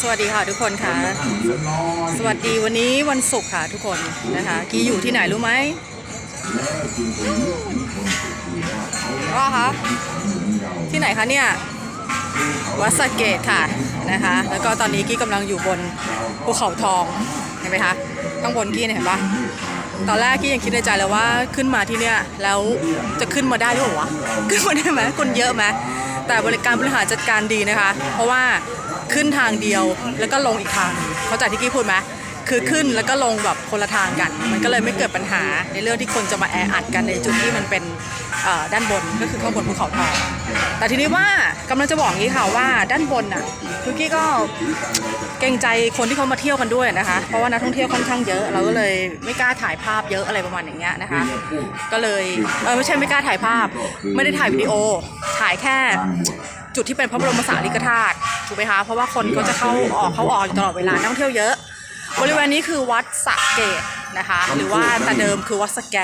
สวัสดีค่ะทุกคนค่ะ สวัสดีวันนี้วันศุกร์ค่ะทุกคนนะคะกี้อยู่ที่ไหนรู้ไหมก็คะที่ไหนคะเนี่ยวัดสะเกตค่ะนะคะ แล้วก็ตอนนี้กี้กำลังอยู่บนภูเขาทองเห็นไหมคะข้างบนกี้เนี่ยเห็นปะตอนแรกกี้ยังคิดในใจเลยว่าขึ้นมาที่เนี่ยแล้วจะขึ้นมาได้หรือเปล่าวะขึ้นมาได้ไหมคนเยอะไหม แต่บริการบริหารจัดการดีนะคะ เพราะว่าขึ้นทางเดียวแล้วก็ลงอีกทาง เข้าใจที่กี้พูดไหม คือขึ้นแล้วก็ลงแบบคนละทางกัน มันก็เลยไม่เกิดปัญหาในเรื่องที่คนจะมาแออัดกันในจุดที่มันเป็นด้านบนก็คือข้างบนภูเขาทองแต่ทีนี้ว่ากำลังจะบอกอย่างนี้ค่ะว่าด้านบนน่ะคือกี้ก็เกรงใจคนที่เขามาเที่ยวกันด้วยนะคะ เพราะว่านักท่องเที่ยวค่อนข้างเยอะ เราก็เลยไม่กล้าถ่ายภาพเยอะอะไรประมาณอย่างเงี้ยนะคะ ก็เลยเออไม่ใช่ไม่กล้าถ่ายภาพ ไม่ได้ถ่ายวิดีโอถ่ายแค่จุดที่เป็นพระบรมสารีริกธาตุถูกไหมคะเพราะว่าคนก็จะเข้าออกเข้าออกอยู่ตลอดเวลานักท่องเที่ยวเยอะ ริเวณนี้คือวัดสระเกตนะคะ หรือว่าแต่เดิมคือวัดสแก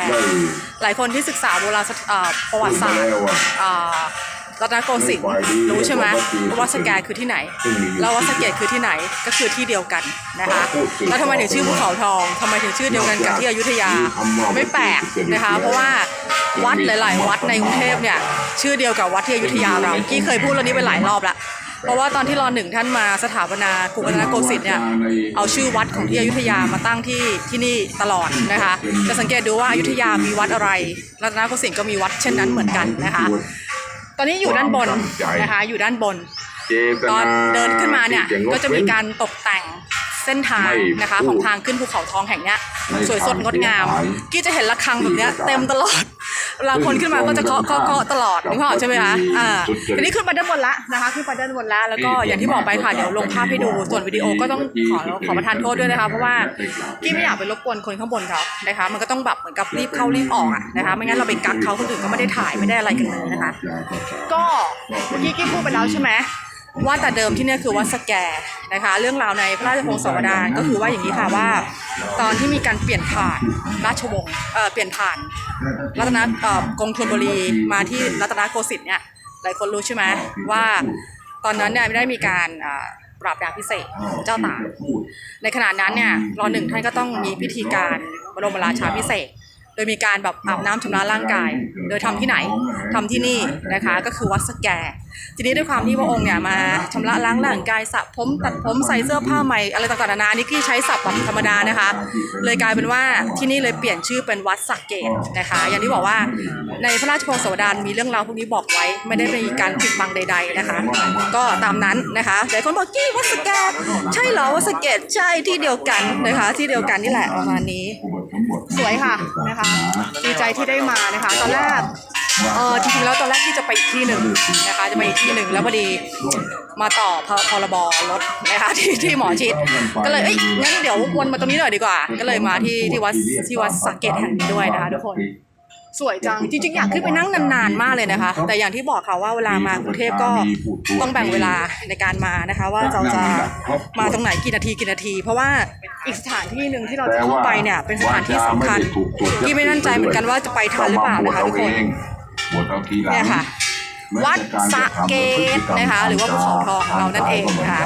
หลายคนที่ศึกษาโบราณสถเอ่อประวัติศาสตร์เอ่อรัตนโกสินทร์รู้ใช่ไหมว่าวัดสแกคือที่ไหน แล้ววัดสะเกตคือที่ไหนก็คือที่เดียวกันนะคะ แล้วทำไมถึงชื่อภูเขาทองทำไมถึงชื่อเดียวกันกับที่อยุธยาไม่แปลกนะคะ เพราะว่าวัดหลาย ๆ วัดในกรุงเทพเนี่ยชื่อเดียวกับวัดที่อยุธยาเรากี้เคยพูดเรื่องนี้ไปหลายรอบละ เพราะว่าตอนที่รอหนึ่งท่านมาสถาปนากรุงรัตนโกสินทร์เนี่ยเอาชื่อวัดของที่อยุธยามาตั้งที่ที่นี่ตลอดนะคะจะสังเกตดูว่าอยุธยามีวัดอะไรรัตนโกสินทร์ก็มีวัดเช่นนั้นเหมือนกันนะคะ ตอนนี้อยู่ด้านบนนะคะอยู่ด้านบน ตอนเดินขึ้นมาเนี่ยก็จะมีการตกแต่งเส้นทางนะคะของทางขึ้นภูเขาทองแห่งเนี้ยสวยสดงดงาม กี้จะเห็นระฆังแบบเนี้ยเต็มตลอด เวลาคนขึ้นมาก็จะเคาะเคาะเคาะตลอดนึกภาพออกใช่ไหมคะอ่าทีนี้ขึ้นไปด้านบนละนะคะขึ้นไปด้านบนละแล้วก็อย่างที่บอกไปค่ะเดี๋ยวลงภาพให้ดูส่วนวิดีโอก็ต้องขอขอประทานโทษด้วยนะคะ เพราะว่ากี้ไม่อยากไปรบกวนคนข้างบนเขานะคะมันก็ต้องแบบเหมือนกับรีบเข้ารีบออกอะนะคะไม่งั้นเราไปกักเขาคนอื่นก็ไม่ได้ถ่ายไม่ได้อะไรกันเลยนะคะ ก็เมื่อกี้กี้พูดไปแล้วใช่ไหม ว่าแต่เดิมที่เนี่ยคือวัดสแกนะคะ เรื่องราวในพระราชพงศาวดารก็คือว่าอย่างนี้ค่ะว่า ตอนที่มีการเปลี่ยนผ่านราชวงศ์เอ่อเปลี่ยนผ่านรัตนเอ่อกรุงธนบุรีมาที่รัตนโกสินทร์เนี่ยหลายคนรู้ใช่ไหมว่าตอนนั้นเนี่ยไม่ได้มีการเอ่อปราบดาบพิเศษกเจ้าตากในขณะนั้นเนี่ยรอหนึ่งท่านก็ต้องมีพิธีการบรมราชาพิเศษก โดยมีการแบบอาบน้ำชำระร่างกาย โดยทำที่ไหนทำที่นี่นะคะก็คือวัดสแก ทีนี้ด้วยความที่พระองค์เนี่ยมาชำระล้างร่างกายสระผมตัดผมใส่เสื้อผ้าใหม่อะไรต่างๆนานาอันนี่ที่ใช้ศัพท์แบบธรรมดานะคะ เลยกลายเป็นว่าที่นี่เลยเปลี่ยนชื่อเป็นวัดสักเกตนะคะ อย่างที่บอกว่าในพระราชพงศาวดารมีเรื่องราวพวกนี้บอกไว้ ไม่ได้มีการปิดบังใด ๆนะคะ ก็ตามนั้นนะคะหลายคนบอกกี้วัดสแกตใช่เหรอวัดสแกตใช่ที่เดียวกันนะคะ ที่เดียวกันนี่แหละประมาณนี้ สวยค่ะนะคะดีใจที่ได้มานะคะตอนแรกเออจริงๆแล้วตอนแรกที่จะไปอีกที่หนึ่งนะคะจะไปอีกที่หนึ่งแล้วพอดีมาต่อพพรบรถนะคะที่ที่หมอชิด ก็เลยเอ้ยงั้นเดี๋ยววนมาตรงนี้หน่อยดีกว่า ก็เลยมาที่ที่วัดที่วัดสักเกตแห่งนี้ด้วยนะคะทุกคนสวยจัง จริงๆ อยากขึ้นไปนั่งนานๆ มากเลยนะคะ แต่อย่างที่บอกค่ะว่าเวลามากรุงเทพก็ต้องแบ่งเวลาในการมานะคะ ว่าเราจะมาตรงไหนกี่นาทีกี่นาที เพราะว่า อีกสถานที่หนึ่งที่เราจะเข้าไปเนี่ย เป็นสถานที่สำคัญที่ไม่แน่ใจเหมือนกันว่าจะไปทันหรือเปล่านะคะทุกคนบวชเอาทีหลังเนี่ยค่ะ วัดสระเกตนะคะ หรือว่าภูเขาทองของเรานั่นเองนะคะ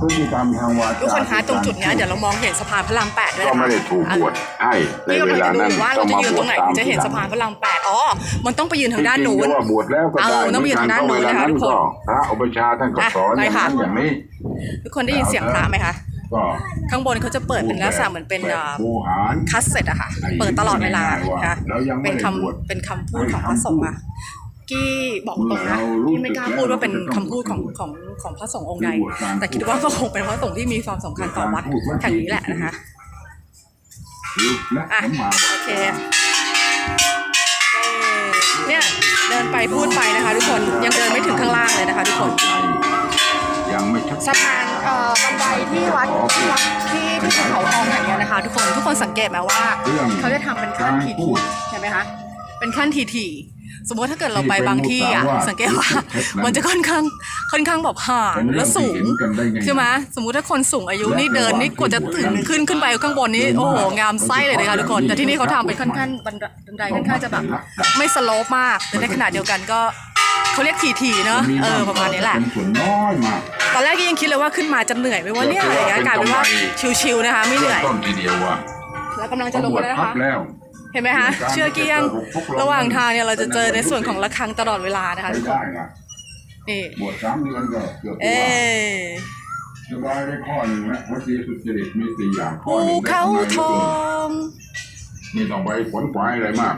พฤติกรรมทางวาจาทุกคนคะตรงจุดเนี้ยเดี๋ยวเรามองเห็นสะพานพระรามแปดด้วยก็นะคะไม่ได้ถูกบวชให้ในนี่เวกำลังลาจะดูนั้นว่าเราจะยืนตรงไหนถึงจะเห็นสะพานพระรามแปดอ๋อ มันต้องไปยืนทางด้านนู้นจริงๆว่าบวชแล้วก็เอได้อต้องไปยืนทางด้านนู้นนะคะทุกคนพระอุปชฌาย์ท่านก็สอนอะอย่างไปค่ะนั้นอย่างนี้ทุกคนได้ยินเสียงพระไหมคะ ก็ข้างบนเขาจะเปิดเป็นลักษณะเหมือนเป็นเอ่อโบหารคัสเซ็ตอะค่ะ เปิดตลอดเวลานะคะแล้วยังไม่เป็นได้คำบวชเป็นคำพูดของพระสงฆ์อะกี้บอกตรงนะกี้ไม่กล้าพูดว่าเป็นคำพูดของของของพระสงฆ์องค์ใดแต่คิดว่าก็คงเป็นพระสงฆ์ที่มีความสำคัญต่อวัดแห่งนี้แหละนะคะและอะสมมาโอเคเนี่ยเดินไปพูดไปนะคะ ทุกคนยังเดินไม่ถึงข้างล่างเลยนะคะ ทุกคน ยังไม่ชัดสะพานเอ่อบันไดที่วัดที่วัดที่ที่ภูเขาทองแห่งเนี้ยนะคะ ทุกคนทุกคนสังเกตไหมว่าเขาจะทำเป็นขั้นทีทีเห็นไหมคะเป็นขั้นทีทีสมมติถ้าเกิดเราไปบางที่อะสังเกตว่ามันจะค่อนข้างค่อนข้างแบบห่างและสูงใช่ไหมสมมุติถ้าคนสูงอายุนี่เดินนี่กว่าจะถึงขึ้นขึ้นไปข้างบนนี่โอ้โหงามไส้เลยนะคะทุกคนแต่ที่นี่เขาทำเป็นค่อนข้างบันไดบันไดค่อนข้างจะแบบไม่สโลปมากแต่ในขณะเดียวกันก็เขาเรียกถี่ๆเนาะเออประมาณนี้แหละ เป็นส่วนน้อยมากตอนแรกก็ยังคิดเลยว่าขึ้นมาจะเหนื่อยไหมว่าเนี่ยอะไรอย่างเงี้ยกลายเป็นว่าชิวๆนะคะไม่เหนื่อยต้นทีเดียวว่ะแล้วกำลังจะลงบวชแล้วนะพัคะกแล้วเห็นไหมคะเชื่อกี้ยังระหว่างทางเนี่ยเราจะเจอในส่วนของระฆังตลอดเวลานะคะไม่ทุกคได้นนะนี่บวชสามเดือนก็เกือบเอตัวสบายได้ข้อหนึ่งนะวัดดีสุจริตมีสี่อย่างข้อภูหนึ่งได้เขากำไรทเยออะเกินงไม่ต้องไปขวนขวายอะไรมาก